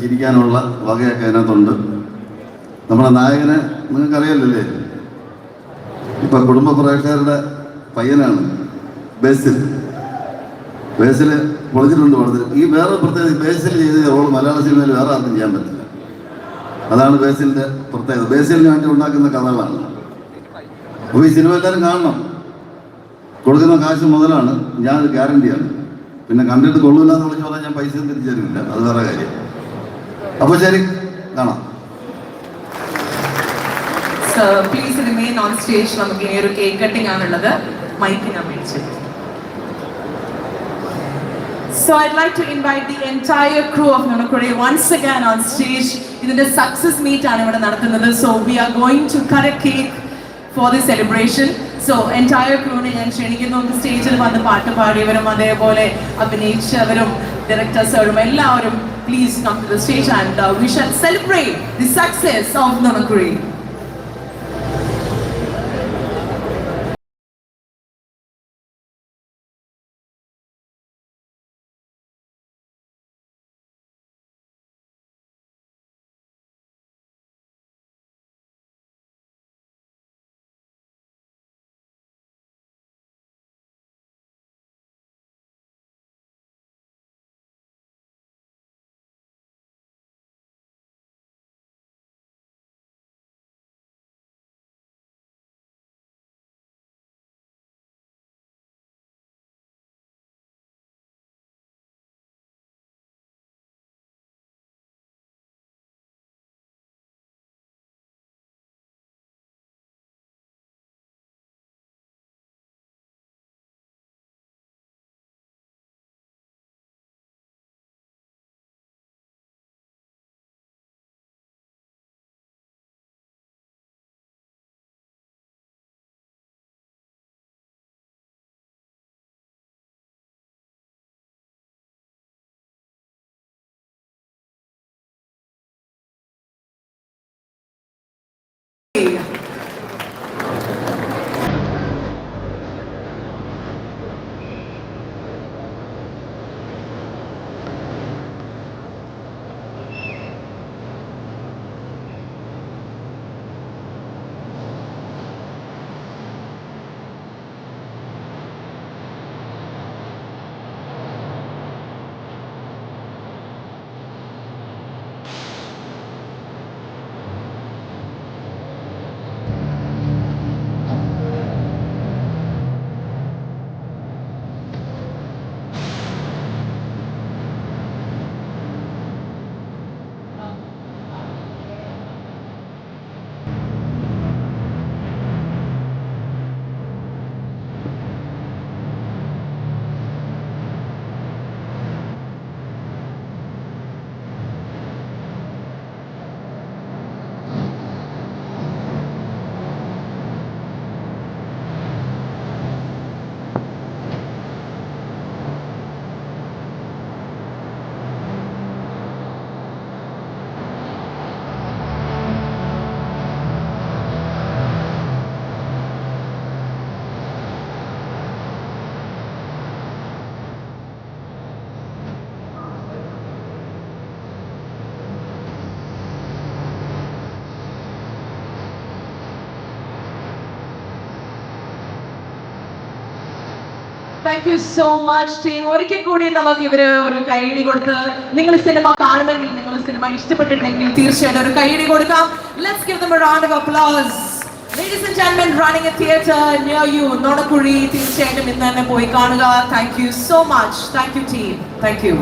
ചിരിക്കാനുള്ള വകയൊക്കെ അതിനകത്തുണ്ട്. നമ്മുടെ നായകനെ നിങ്ങൾക്കറിയാലല്ലേ? ഇപ്പം കുടുംബ പ്രേക്ഷകരുടെ പയ്യനാണ് ബേസിൽ. ബേസിൽ പൊളിച്ചിട്ടുണ്ട് പടത്തിൽ. ഈ വേറെ പ്രത്യേകത ബേസിൽ ചെയ്ത റോൾ മലയാള സിനിമയിൽ വേറെ ആർക്കും ചെയ്യാൻ പറ്റില്ല. അതാണ് ബേസിലിന്റെ പ്രത്യേകത. ബേസിലിന് വേണ്ടി ഉണ്ടാക്കുന്ന കഥകളാണ്. അപ്പോൾ ഈ സിനിമ എല്ലാവരും കാണണം. കൊടുക്കുന്ന കാശ് മുതലാണ്. ഞാൻ ഗ്യാരണ്ടിയാണ്. പിന്നെ കണ്ടിട്ട് കൊള്ളില്ല എന്ന് വിളിച്ചു പറഞ്ഞാൽ ഞാൻ പൈസ തിരിച്ചു തരില്ല. അത് വേറെ കാര്യം. അപ്പോൾ ശരി കാണാം. പ്ലീസ് റിമെയിൻ ഓൺ സ്റ്റേജ് നമുക്ക് ഇനി ഒരു കേക്ക് കട്ടിംഗ് ആണുള്ളത്. മൈക്ക് ഞാൻ മേടിച്ചു. So I'd like to invite the entire crew of Nonakure once again on stage. ഇതിന്റെ സക്സസ് മീറ്റ് ആണ് ഇവിടെ നടത്തുന്നത്. So we are going to cut cake for the celebration so entire ക്രൂവിനെ ഞാൻ ക്ഷണിക്കുന്നു. സ്റ്റേജിൽ വന്ന് പാട്ട് പാടിയവരും അതേപോലെ അഭിനയിച്ചവരും ഡയറക്ടേഴ്സും എല്ലാവരും please come to the stage and uh, we shall celebrate the success of Nonakuri. Thank you so much team ഒരിക്കൽ കൂടി നമുക്ക് ഇവർ ഒരു കൈയടി കൊടുത്ത് നിങ്ങൾ സിനിമ കാണുമെങ്കിൽ നിങ്ങൾ സിനിമ ഇഷ്ടപ്പെട്ടിട്ടുണ്ടെങ്കിൽ തീർച്ചയായിട്ടും ഒരു കൈയടി കൊടുക്കാം. Let's give them a round of applause Ladies and gentlemen, running a theatre near you, Nonakuzhi തീർച്ചയായിട്ടും ഇന്ന് തന്നെ പോയി കാണുക. Thank you so much thank you team thank you